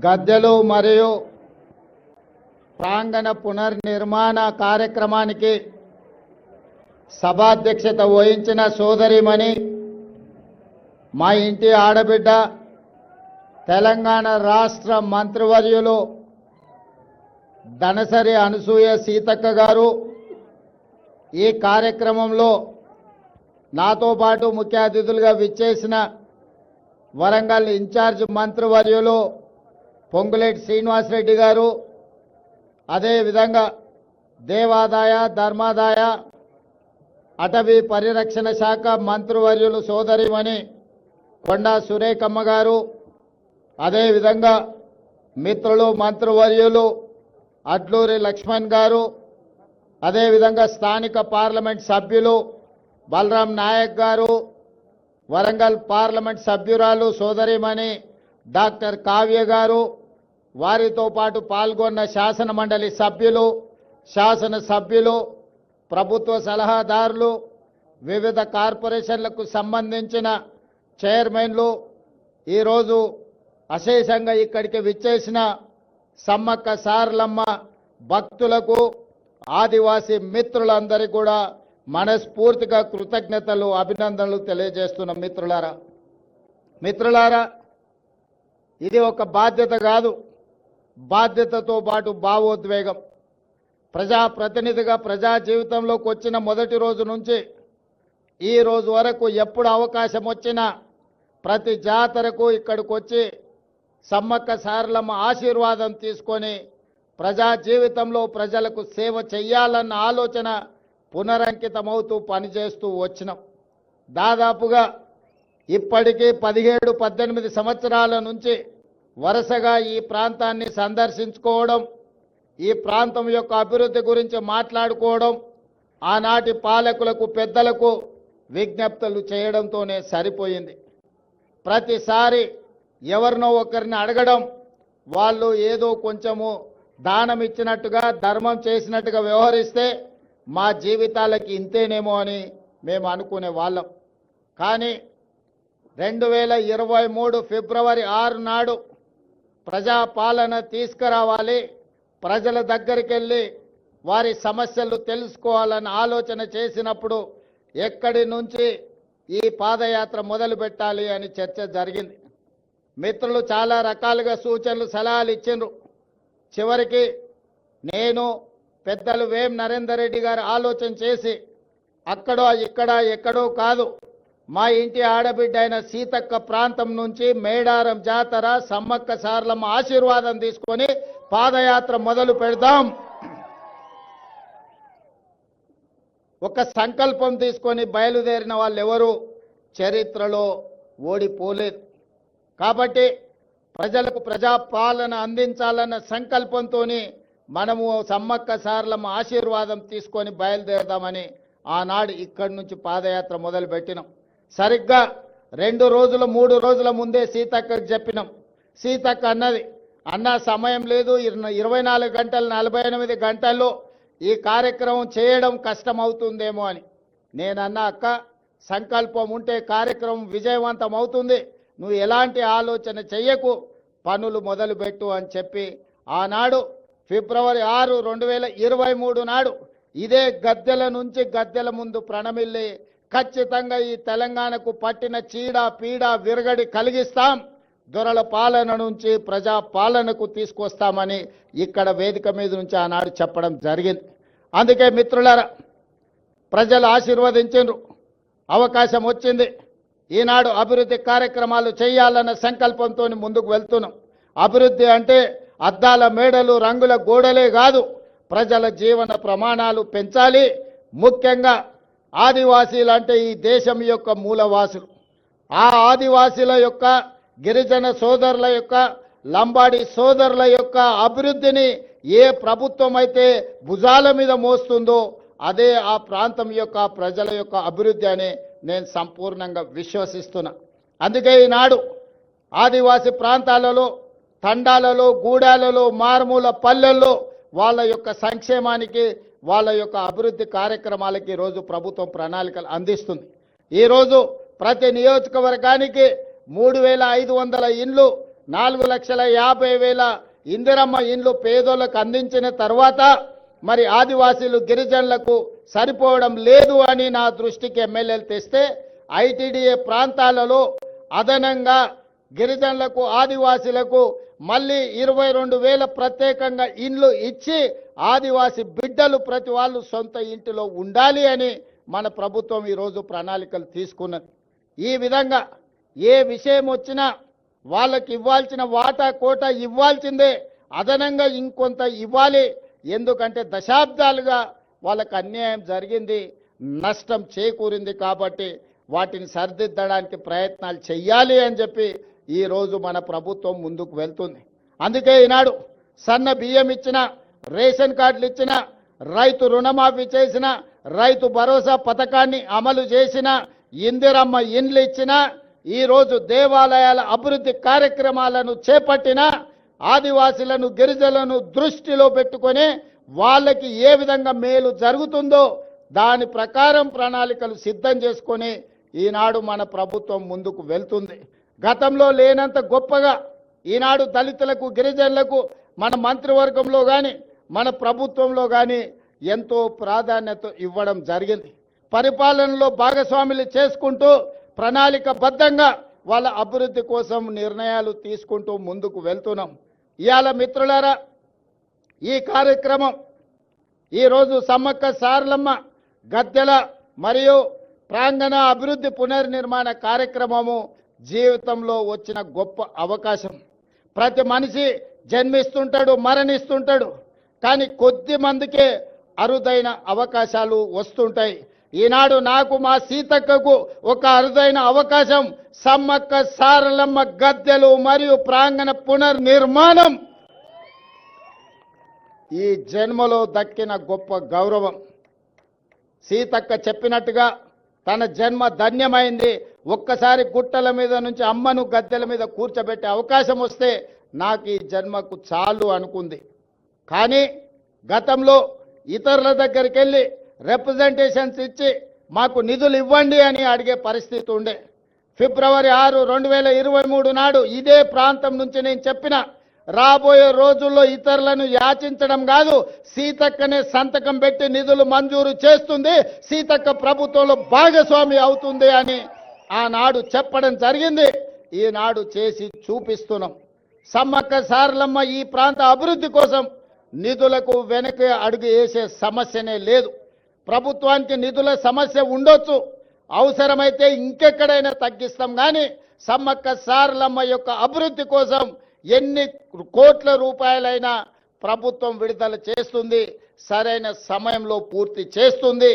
గద్దెలు మరియు ప్రాంగణ పునర్నిర్మాణ కార్యక్రమానికి సభాధ్యక్షత వహించిన సోదరిమణి మా ఇంటి ఆడబిడ్డ తెలంగాణ రాష్ట్ర మంత్రివర్యులు దనసరి అనసూయ సీతక్క గారు ఈ కార్యక్రమంలో నాతో పాటు ముఖ్య అతిథులుగా విచ్చేసిన వరంగల్ ఇన్ఛార్జ్ మంత్రివర్యులు పొంగులేటి శ్రీనివాసరెడ్డి గారు అదేవిధంగా దేవాదాయ ధర్మాదాయ అటవీ పరిరక్షణ శాఖ మంత్రివర్యులు సోదరిమణి కొండా సురేఖమ్మ గారు అదేవిధంగా మిత్రులు మంత్రివర్యులు అడ్లూరి లక్ష్మణ్ గారు అదేవిధంగా స్థానిక పార్లమెంట్ సభ్యులు బలరాం నాయక్ గారు వరంగల్ పార్లమెంట్ సభ్యురాలు సోదరిమణి డాక్టర్ కావ్య గారు వారితో పాటు పాల్గొన్న శాసన మండలి సభ్యులు శాసన సభ్యులు ప్రభుత్వ సలహాదారులు వివిధ కార్పొరేషన్లకు సంబంధించిన చైర్మన్లు ఈరోజు అశేషంగా ఇక్కడికి విచ్చేసిన సమ్మక్క సారలమ్మ భక్తులకు ఆదివాసీ మిత్రులందరికీ కూడా మనస్ఫూర్తిగా కృతజ్ఞతలు అభినందనలు తెలియజేస్తున్న మిత్రులారా. మిత్రులారా ఇది ఒక బాధ్యత కాదు. బాధ్యతతో పాటు భావోద్వేగం. ప్రజాప్రతినిధిగా ప్రజా జీవితంలోకి వచ్చిన మొదటి రోజు నుంచి ఈ రోజు వరకు ఎప్పుడు అవకాశం వచ్చినా ప్రతి జాతరకు ఇక్కడికి వచ్చి సమ్మక్క సారలమ్మ ఆశీర్వాదం తీసుకొని ప్రజా జీవితంలో ప్రజలకు సేవ చెయ్యాలన్న ఆలోచన పునరంకితమవుతూ పనిచేస్తూ వచ్చినాం. దాదాపుగా ఇప్పటికీ పదిహేడు పద్దెనిమిది సంవత్సరాల నుంచి వరుసగా ఈ ప్రాంతాన్ని సందర్శించుకోవడం ఈ ప్రాంతం యొక్క అభివృద్ధి గురించి మాట్లాడుకోవడం ఆనాటి పాలకులకు పెద్దలకు విజ్ఞప్తులు చేయడంతోనే సరిపోయింది. ప్రతిసారి ఎవరినో ఒకరిని అడగడం వాళ్ళు ఏదో కొంచెము దానం ఇచ్చినట్టుగా ధర్మం చేసినట్టుగా వ్యవహరిస్తే మా జీవితాలకి ఇంతేనేమో అని మేము అనుకునే వాళ్ళం. కానీ రెండు వేల ఇరవై మూడు ఫిబ్రవరి ఆరు నాడు ప్రజాపాలన తీసుకురావాలి ప్రజల దగ్గరికి వెళ్ళి వారి సమస్యలు తెలుసుకోవాలని ఆలోచన చేసినప్పుడు ఎక్కడి నుంచి ఈ పాదయాత్ర మొదలు పెట్టాలి అని చర్చ జరిగింది. మిత్రులు చాలా రకాలుగా సూచనలు సలహాలు ఇచ్చిండ్రు. చివరికి నేను పెద్దలు వేం నరేందర్ రెడ్డి గారు ఆలోచన చేసి అక్కడో ఇక్కడ ఎక్కడో కాదు మా ఇంటి ఆడబిడ్డ అయిన సీతక్క ప్రాంతం నుంచి మేడారం జాతర సమ్మక్క సార్లమ్మ ఆశీర్వాదం తీసుకొని పాదయాత్ర మొదలు పెడదాం. ఒక సంకల్పం తీసుకొని బయలుదేరిన వాళ్ళు ఎవరు చరిత్రలో ఓడిపోలేదు. కాబట్టి ప్రజలకు ప్రజాపాలన అందించాలన్న సంకల్పంతోని మనము సమ్మక్క సార్లమ్మ ఆశీర్వాదం తీసుకొని బయలుదేరదామని ఆనాడు ఇక్కడి నుంచి పాదయాత్ర మొదలు పెట్టినాం సరిగ్గా రెండు రోజుల మూడు రోజుల ముందే సీతక్కకు చెప్పినాం. సీతక్క అన్నది అన్న సమయం లేదు. ఇరవై- నాలుగు గంటలు నలభై ఎనిమిది గంటల్లో ఈ కార్యక్రమం చేయడం కష్టం అవుతుందేమో అని. నేనన్నా అక్క సంకల్పం ఉంటే కార్యక్రమం విజయవంతం అవుతుంది నువ్వు ఎలాంటి ఆలోచన చెయ్యకు. పనులు మొదలుపెట్టు అని చెప్పి ఆనాడు ఫిబ్రవరి ఆరు రెండు వేల ఇరవై మూడు నాడు ఇదే గద్దెల నుంచి గద్దెల ముందు ప్రణమిల్లి ఖచ్చితంగా ఈ తెలంగాణకు పట్టిన చీడ పీడ విరగడి కలిగిస్తాం. దొరల పాలన నుంచి ప్రజా పాలనకు తీసుకొస్తామని ఇక్కడ వేదిక మీద నుంచి ఆనాడు చెప్పడం జరిగింది. అందుకే మిత్రులారా ప్రజలు ఆశీర్వదించిండ్రు. అవకాశం వచ్చింది. ఈనాడు అభివృద్ధి కార్యక్రమాలు చేయాలన్న సంకల్పంతో ముందుకు వెళ్తున్నాం. అభివృద్ధి అంటే అద్దాల మేడలు రంగుల గోడలే కాదు. ప్రజల జీవన ప్రమాణాలు పెంచాలి. ముఖ్యంగా ఆదివాసీలు అంటే ఈ దేశం యొక్క మూలవాసులు. ఆ ఆదివాసీల యొక్క గిరిజన సోదరుల యొక్క లంబాడి సోదరుల యొక్క అభివృద్ధిని ఏ ప్రభుత్వం అయితే భుజాల మీద మోస్తుందో అదే ఆ ప్రాంతం యొక్క ప్రజల యొక్క అభివృద్ధి అని నేను సంపూర్ణంగా విశ్వసిస్తున్నా. అందుకే ఈనాడు ఆదివాసీ ప్రాంతాలలో తండాలలో గూడాలలో మారుమూల పల్లెల్లో వాళ్ళ యొక్క సంక్షేమానికి వాళ్ళ యొక్క అభివృద్ధి కార్యక్రమాలకి ఈరోజు ప్రభుత్వం ప్రణాళికలు అందిస్తుంది. ఈరోజు ప్రతి నియోజకవర్గానికి మూడు వేల ఐదు వందల ఇండ్లు నాలుగు లక్షల యాభై వేల ఇందిరమ్మ ఇండ్లు పేదోళ్ళకు అందించిన తర్వాత మరి ఆదివాసీలు గిరిజనులకు సరిపోవడం లేదు అని నా దృష్టికి ఎమ్మెల్యేలు తెస్తే ఐటీడీఏ ప్రాంతాలలో అదనంగా గిరిజనులకు ఆదివాసీలకు మళ్ళీ ఇరవై రెండు వేల ప్రత్యేకంగా ఇండ్లు ఇచ్చి ఆదివాసి బిడ్డలు ప్రతి వాళ్ళు సొంత ఇంటిలో ఉండాలి అని మన ప్రభుత్వం ఈరోజు ప్రణాళికలు తీసుకున్నది. ఈ విధంగా ఏ విషయం వచ్చినా వాళ్ళకి ఇవ్వాల్సిన వాటా కోట ఇవ్వాల్సిందే. అదనంగా ఇంకొంత ఇవ్వాలి. ఎందుకంటే దశాబ్దాలుగా వాళ్ళకు అన్యాయం జరిగింది నష్టం చేకూరింది కాబట్టి వాటిని సరిదిద్దడానికి ప్రయత్నాలు చెయ్యాలి అని చెప్పి ఈరోజు మన ప్రభుత్వం ముందుకు వెళ్తుంది. అందుకే ఈనాడు సన్న బియ్యం ఇచ్చిన రేషన్ కార్డులు ఇచ్చిన రైతు రుణమాఫీ చేసిన రైతు భరోసా పథకాన్ని అమలు చేసిన ఇందిరమ్మ ఇండ్లు ఇచ్చిన ఈరోజు దేవాలయాల అభివృద్ధి కార్యక్రమాలను చేపట్టిన ఆదివాసులను గిరిజనులను దృష్టిలో పెట్టుకొని వాళ్ళకి ఏ విధంగా మేలు జరుగుతుందో దాని ప్రకారం ప్రణాళికలు సిద్ధం చేసుకొని ఈనాడు మన ప్రభుత్వం ముందుకు వెళ్తుంది. గతంలో లేనంత గొప్పగా ఈనాడు దళితులకు గిరిజనులకు మన మంత్రివర్గంలో కానీ మన ప్రభుత్వంలో కానీ ఎంతో ప్రాధాన్యత ఇవ్వడం జరిగింది. పరిపాలనలో భాగస్వాములు చేసుకుంటూ ప్రణాళికబద్ధంగా వాళ్ళ అభివృద్ధి కోసం నిర్ణయాలు తీసుకుంటూ ముందుకు వెళ్తున్నాం. ఇవాళ మిత్రులారా ఈ కార్యక్రమం ఈరోజు సమ్మక్క సారలమ్మ గద్దెల మరియు ప్రాంగణ అభివృద్ధి పునర్నిర్మాణ కార్యక్రమము జీవితంలో వచ్చిన గొప్ప అవకాశం. ప్రతి మనిషి జన్మిస్తుంటాడు మరణిస్తుంటాడు. కానీ కొద్ది మందికే అరుదైన అవకాశాలు వస్తుంటాయి. ఈనాడు నాకు మా సీతక్కకు ఒక అరుదైన అవకాశం. సమ్మక్క సారలమ్మ గద్దెలు మరియు ప్రాంగణ పునర్నిర్మాణం. ఈ జన్మలో దక్కిన గొప్ప గౌరవం. సీతక్క చెప్పినట్టుగా తన జన్మ ధన్యమైంది. ఒక్కసారి గుట్టల మీద నుంచి అమ్మను గద్దెల మీద కూర్చోబెట్టే అవకాశం వస్తే నాకు ఈ జన్మకు చాలు అనుకుంది. కానీ గతంలో ఇతరుల దగ్గరికి వెళ్ళి రిప్రజెంటేషన్స్ ఇచ్చి మాకు నిధులు ఇవ్వండి అని అడిగే పరిస్థితి ఉండే. ఫిబ్రవరి ఆరు రెండు వేల ఇరవై మూడు నాడు ఇదే ప్రాంతం నుంచి నేను చెప్పిన రాబోయే రోజుల్లో ఇతరులను యాచించడం కాదు సీతక్కనే సంతకం పెట్టి నిధులు మంజూరు చేస్తుంది సీతక్క ప్రభుత్వంలో భాగస్వామి అవుతుంది అని ఆనాడు చెప్పడం జరిగింది. ఈనాడు చేసి చూపిస్తున్నాం. సమ్మక్క సారలమ్మ ఈ ప్రాంత అభివృద్ధి కోసం నిధులకు వెనక అడుగు వేసే సమస్యనే లేదు. ప్రభుత్వానికి నిధుల సమస్య ఉండొచ్చు. అవసరమైతే ఇంకెక్కడైనా తగ్గిస్తాం కానీ సమ్మక్క సారలమ్మ యొక్క అభివృద్ధి కోసం ఎన్ని కోట్ల రూపాయలైనా ప్రభుత్వం విడుదల చేస్తుంది. సరైన సమయంలో పూర్తి చేస్తుంది.